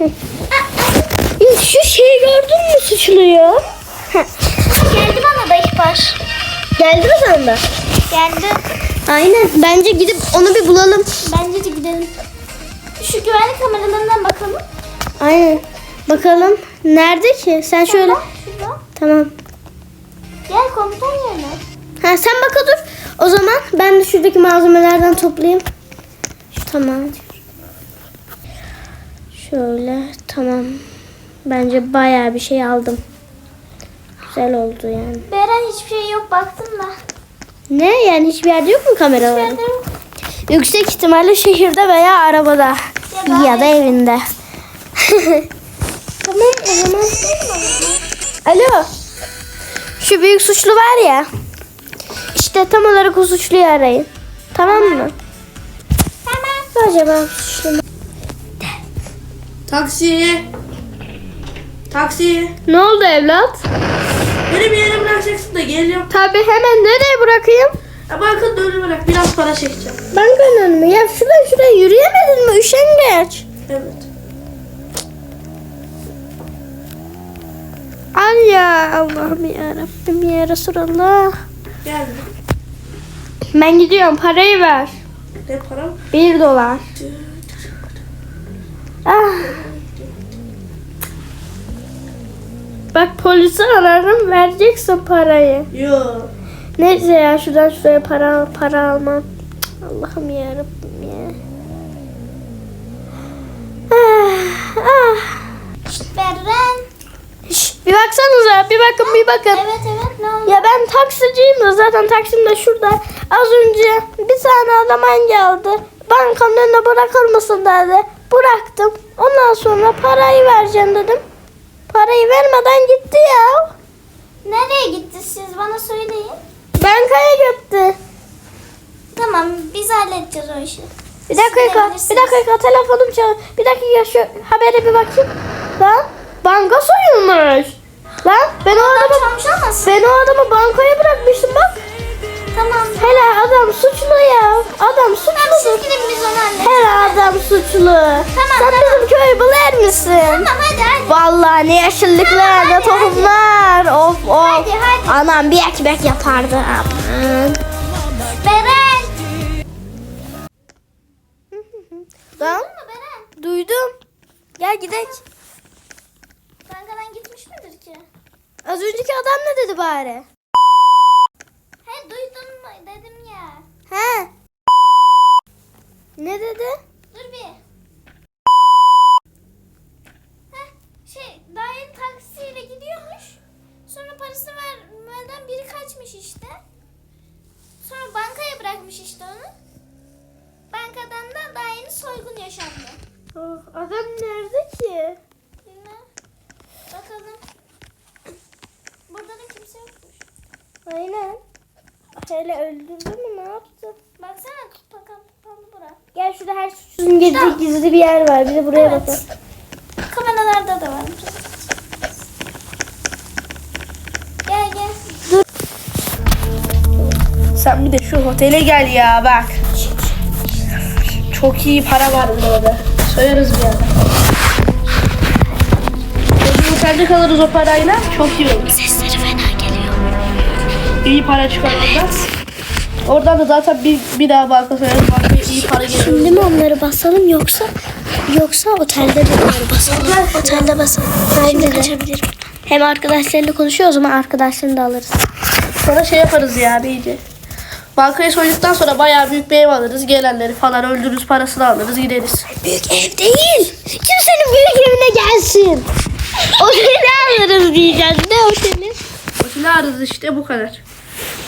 Ya şu şeyi gördün mü suçluyu? Geldi bana da ihbar. Geldi mi sana da? Geldi. Aynen. Bence gidip onu bir bulalım. Bence de gidelim. Şu güvenlik kameralarından bakalım. Aynen. Bakalım. Nerede ki? Sen şöyle. Şurada. Tamam. Gel komutan yerine. Ha sen baka dur. O zaman ben de şuradaki malzemelerden toplayayım. Tamam. Şöyle tamam. Bence bayağı bir şey aldım. Güzel oldu yani. Beren hiçbir şey yok baktım da. Ne yani hiçbir yerde yok mu kameralar? Yüksek ihtimalle şehirde veya arabada. Ya Ya da evinde. tamam o zaman. Alo. Şu büyük suçlu var ya. İşte tam olarak o suçluyu arayın. Tamam mı? Hemen. Acaba suçlu mu? Taksi. Taksi. Ne oldu evlat? Beni bir yere bırakacaksın da geliyorum. Tabi hemen nereye bırakayım? Ya bakın önüme bırak. Biraz para çekeceğim. Bankanın önüme. Ya şuradan şuraya yürüyemedin mi? Üşengeç. Evet. Al ya Allah'ım ya Rabbim ya Resulallah. Geldim. Ben gidiyorum parayı ver. Ne para? Bir dolar. Ah. Bak polisi ararım vereceksin parayı. Yo. Neyse ya şuradan şuraya para para almam. Allah'ım ya Rabbim ya. Ah, ah. Beren. Şş, bir baksanıza bir bakın bir bakın. Evet evet ne oldu? Ya ben taksiciyim de zaten taksim de şurada. Az önce bir tane adam geldi. Bankanın önüne bırakır mısın dedi. Bıraktım. Ondan sonra parayı vereceğim dedim. Parayı vermeden gitti ya. Nereye gitti siz bana söyleyin. Bankaya gitti. Tamam biz halledeceğiz o işi. Bir dakika, bir dakika telefonum çalıyor. Bir dakika şu habere bir bakayım. Lan banka soyulmuş. Lan ben o adamı ben o adamı bankaya bırakmıştım bak. Tamam. Hele adam suçlu ya. Adam Tamam siz gidin biz onu halledeceğiz. Her adam suçlu. Sen tamam. bizim köyü bular mısın? Tamam hadi hadi. Vallahi ne yeşillikler ne hadi, tohumlar. Of of. Hadi, hadi. Anam bir ekmek yapardı. Aman. Beren. Lan Duydun mu Beren? duydum. Gel gidelim. Bankadan gitmiş midir ki? Az önceki adam ne dedi bari? Duydun mu dedim ya. He. Ne dedi? Dur bir. Heh, şey yeni taksiyle gidiyormuş. Sonra parasını vermeden biri kaçmış işte. Sonra bankaya bırakmış işte onu. Bankadan da daha yeni soygun yaşandı. Oh, adam nerede ki? Bilmem. Bakalım. Burada da kimse yokmuş. Aynen. Hele öldürdü mü ne yaptı? Baksana kapalı kapalı bura. Gel şurada her suçsuzun girdiği gizli bir yer var. Bir de buraya Evet. bakalım. Kameralarda da var. Gel gel. Sen bir de şu otele gel ya bak. Çok iyi para var burada. Soyarız bir. Biz otelde kalırız o parayla. Çok iyi olur. Geliyor. İyi para çıkar oradan. Oradan da zaten bir, bir daha banka soyarız. Bankaya iyi para gelir. Şimdi mi onları basalım yoksa yoksa otelde de onları basalım? Otelde basalım. Şimdi kaçabilirim. Hem arkadaşlarıyla konuşuyor o zaman arkadaşlarını da alırız. Sonra şey yaparız yani iyice. Bankayı soyduktan sonra bayağı büyük bir ev alırız. Gelenleri falan öldürürüz parasını alırız gideriz. Büyük ev değil. Kimsenin büyük evine gelsin. Oteli alırız diyeceğiz. Ne oteli? Oteli ararız işte bu kadar.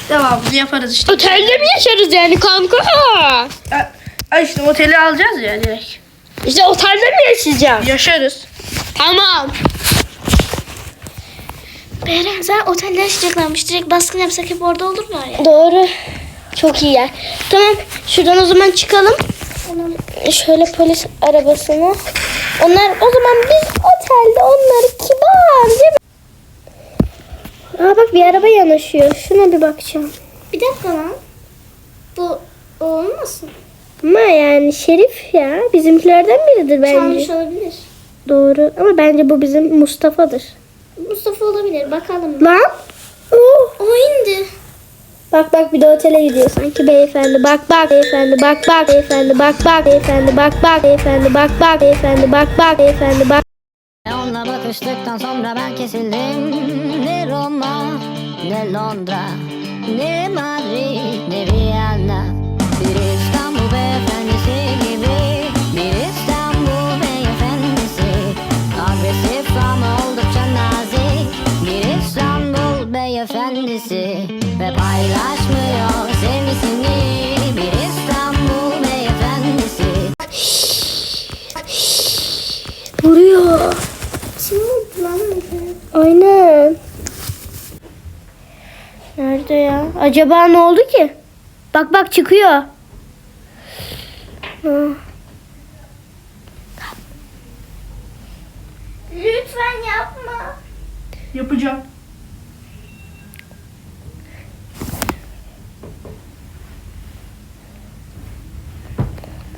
Devamını yaparız işte. Otelde mi yaşarız yani kanka? Ha, işte oteli alacağız ya direkt. İşte otelde mi yaşayacağım? Yaşarız. Tamam. Beren sen otelde yaşayacaklarmış. Direkt baskın yapsak hep orada olurlar ya. Doğru. Çok iyi yer. Tamam. Şuradan o zaman çıkalım. Şöyle polis arabasını. Onlar o zaman biz otelde onları kibarca... Aa bak bir araba yanaşıyor. Şuna bir bakacağım. Bir dakika lan. Bu o olmasın? Ama yani Şerif ya. Bizimkilerden biridir bence. Çalmış olabilir. Doğru ama bence bu bizim Mustafa'dır. Mustafa olabilir bakalım. Lan. Oh. O indi. Bak bak bir de otele gidiyor sanki beyefendi. Bak bak beyefendi bak bak beyefendi bak bak beyefendi bak bak beyefendi bak bak beyefendi bak bak beyefendi bak. Bakıştıktan sonra ben kesildim. Ne Roma ne Londra Ne Madrid ne Viyana Bir İstanbul beyefendisi gibi Bir İstanbul beyefendisi. Agresif ama oldukça nazik. Bir İstanbul beyefendisi. Ve paylaşmıyor sevgisini Acaba ne oldu ki? Bak bak çıkıyor. Lütfen yapma. Yapacağım.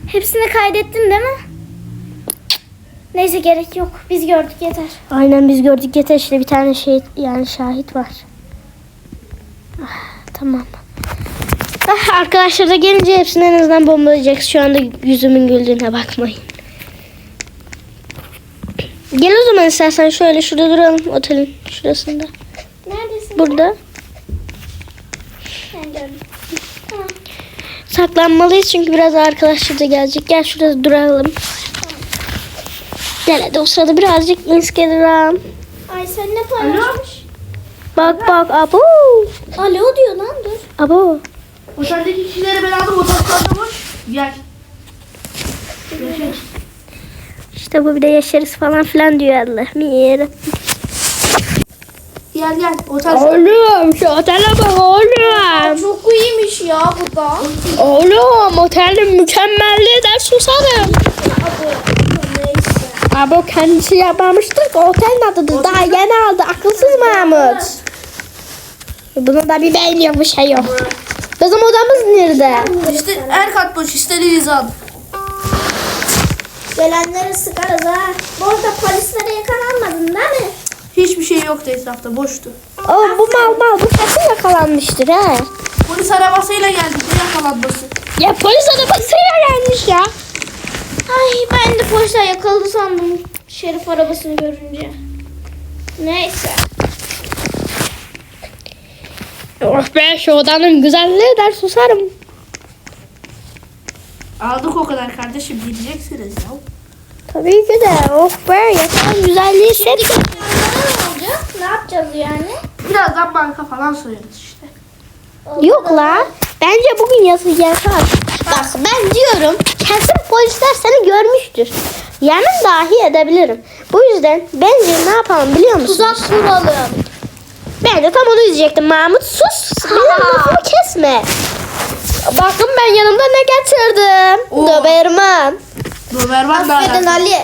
Hepsini kaydettin değil mi? Neyse gerek yok. Biz gördük yeter. Aynen biz gördük yeter işte bir tane şey yani şahit var. Tamam. Ah, arkadaşlar da gelince hepsini en azından bombalayacak. Şu anda yüzümün güldüğüne bakmayın. Gel o zaman istersen şöyle şurada duralım otelin şurasında. Neredesin? Burada. Tamam. Saklanmalıyız çünkü biraz arkadaşlar da gelecek. Gel şurada duralım. Gel hadi o sırada birazcık Instagram. Ay sen ne paylaşmış? Bak bak abo. Alo diyor lan dur. Abo. Oteldeki kişileri ben aldım. Otel boş. Gel. İşte bu bir de yaşarız falan filan diyor Allah'ım yarabbim. Gel gel. Otel Oğlum şu otele bak oğlum. Çok iyiymiş ya bu da. Oğlum otelin mükemmelliği de susarım. Abo kendisi yapmamıştır otelin adıdır. Daha yeni aldı akılsız Mahmut. Bunun da bir beyin yok bir şey yok. Bizim odamız nerede? İşte her kat boş. İstediğinizi alın. Gelenleri sıkarız ha. Bu arada polislere yakalanmadın değil mi? Hiçbir şey yoktu etrafta. Boştu. Oğlum bu mal mal bu kesin yakalanmıştır ha. Polis arabasıyla geldik. Ne yakalanması? Ya polis arabasıyla gelmiş ya. Ay ben de polisler yakaladı sandım. Şerif arabasını görünce. Neyse. Oh be şu odanın güzelliği der susarım. Aldık o kadar kardeşim. Gideceksiniz ya. Tabii ki de oh be yatağın güzelliği hep. Ne olacak? Ne yapacağız yani? Birazdan banka falan soyarız işte. Yok la. Bence bugün yazı yatar. Bak ben diyorum kesin polisler seni görmüştür. Yemin dahi edebilirim. Bu yüzden bence ne yapalım biliyor musun? Tuzak kuralım. Ben de tam onu diyecektim. Mahmut sus. Benim lafımı kesme. Bakın ben yanımda ne getirdim. Oo. Doberman. Doberman da Affedin. Ali.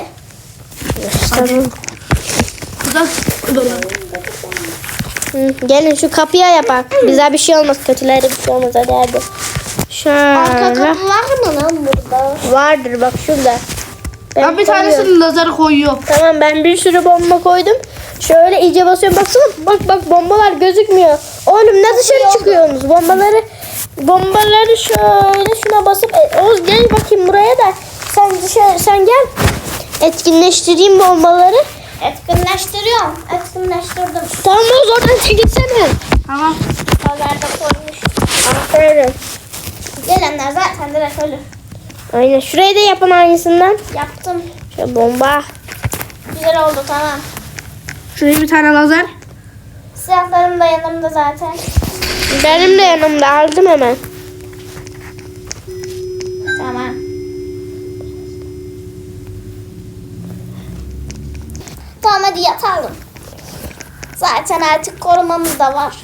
Kızak. Hı, gelin şu kapıya yapak. Bize bir şey olmaz. Kötülere bir şey olmaz. Hadi hadi. Arka Şöyle. kapı var mı lan burada? Vardır bak şurada. Ben bir koyuyorum. tanesini lazeri koyuyorum. Tamam ben bir sürü bomba koydum. Şöyle iyice basıyorum. Baksana bak bak bombalar gözükmüyor. Oğlum ne dışarı çıkıyorsunuz? Bombaları bombaları şöyle şuna basıp e, Oğuz gel bakayım buraya da sen dışarı sen gel. Etkinleştireyim bombaları. Etkinleştiriyorum. Etkinleştirdim. Tamam Oğuz oradan çekilsene. Tamam. Haberde koymuş. Aferin. Gelenler zaten direkt ölür. Aynen şurayı da yapın aynısından. Yaptım. Şöyle bomba. Güzel oldu tamam. Şuraya bir tane lazer. Silahlarım da yanımda zaten. Benim de yanımda aldım hemen. Tamam. Tamam hadi yatalım. Zaten artık korumamız da var.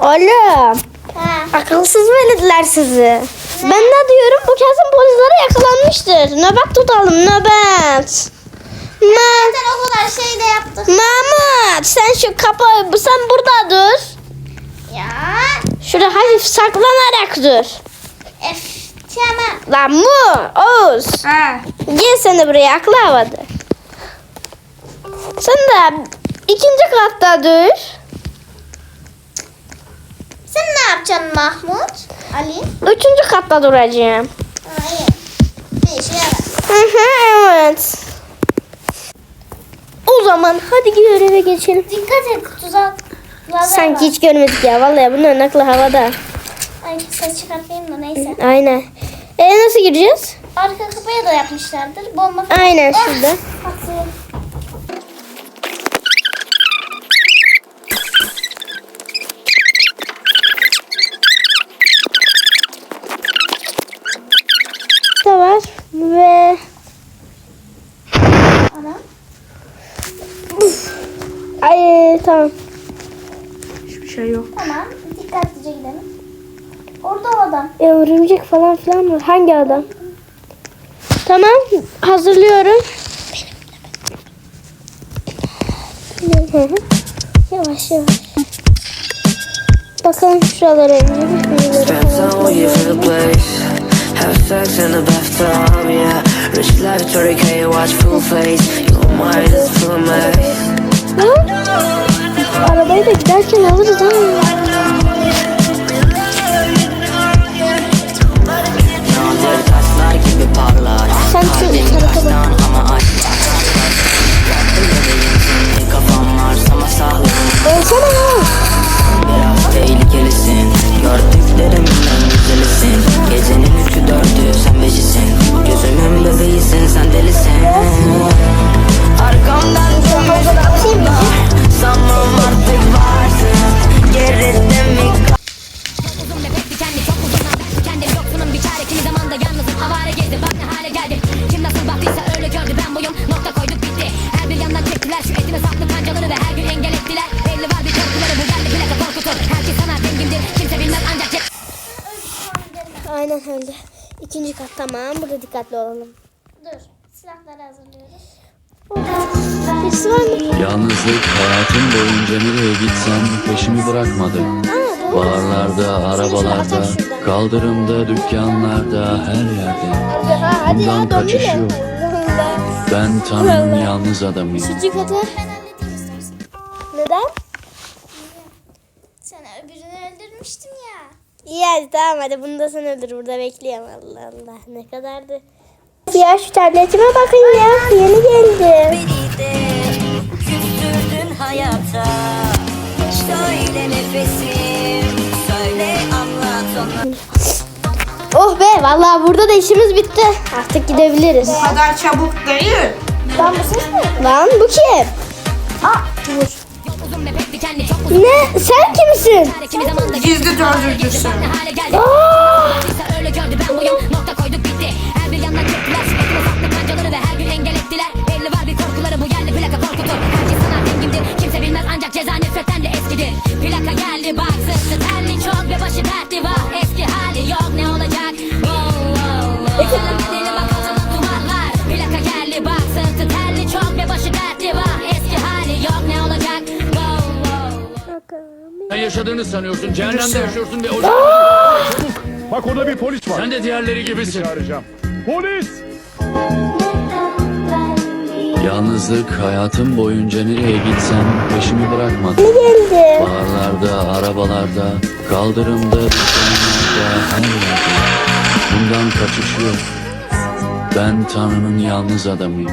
Oğlum. Ha. Akılsız velediler sizi. Ben ne diyorum? Bu kesin polislere yakalanmıştır. Nöbet tutalım nöbet. Ma Zaten o kadar şey de yaptık. Mahmut sen şu kapı sen burada dur. Ya. Şurada hafif saklanarak dur. Ef. Tamam. Lan mu Oğuz. He. Gel sen de buraya aklı havada. Sen de ikinci katta dur. Sen ne yapacaksın Mahmut? Ali? Üçüncü katta duracağım. Hayır. Bir işe yarar. Hı hı, evet. Zaman hadi göreve geçelim. Dikkat et tuzak. Sanki hiç görmedik ya. Vallahi bunların aklı havada. Ay ses çıkartmayayım da neyse. Aynen. E nasıl gireceğiz? Arka kapıya da yapmışlardır. Bomba falan. Aynen Ah, şurada. Atlayalım. Da var ve Ana. ay tamam. Hiçbir şey yok. Tamam. Dikkatlice gidelim. Orada o adam. E, örümcek falan filan var. Hangi adam? Tamam hazırlıyorum. Yavaş yavaş. Bakalım şuralara the place. Have sex in the bathtub, yeah. Rich life, 30k, watch full face. Your mind is full of maze. Arabayı da giderken alırız ha. Dikkatli olalım. Dur. Silahları hazırlıyoruz. Birisi var mı? Yalnızlık hayatım boyunca nereye gitsem peşimi bırakmadı. Barlarda, arabalarda, kaldırımda, dükkanlarda, her yerde. Hadi Bundan ya kaçış yok. Ben Tanrı'nın yalnız adamıyım. Üçüncü katı. Ben halledeyim istersen. Neden? Sen öbürünü öldürmüştün ya. İyi hadi tamam hadi bunu da sen öldür burada bekliyorum Allah Allah ne kadardı. Ya şu tabletime bakın ya yeni. Beni de küstürdün hayata Söyle nefesim Söyle anlat ona Oh be vallahi burada da işimiz bitti. Artık gidebiliriz. kadar çabuk değil. Lan bu ses ne? Lan bu kim? Aa vur. Ne sen kimsin? Gizli dördüncüsü. ne yaşadığını sanıyorsun, cehennemde yaşıyorsun ve o... Bak orada bir polis var. Sen de diğerleri gibisin. Çağıracağım. Polis! Yalnızlık hayatım boyunca nereye gitsem peşimi bırakmadı. Barlarda, arabalarda, kaldırımda, dükkanlarda, her yerde. Bundan kaçış yok. Ben Tanrı'nın yalnız adamıyım.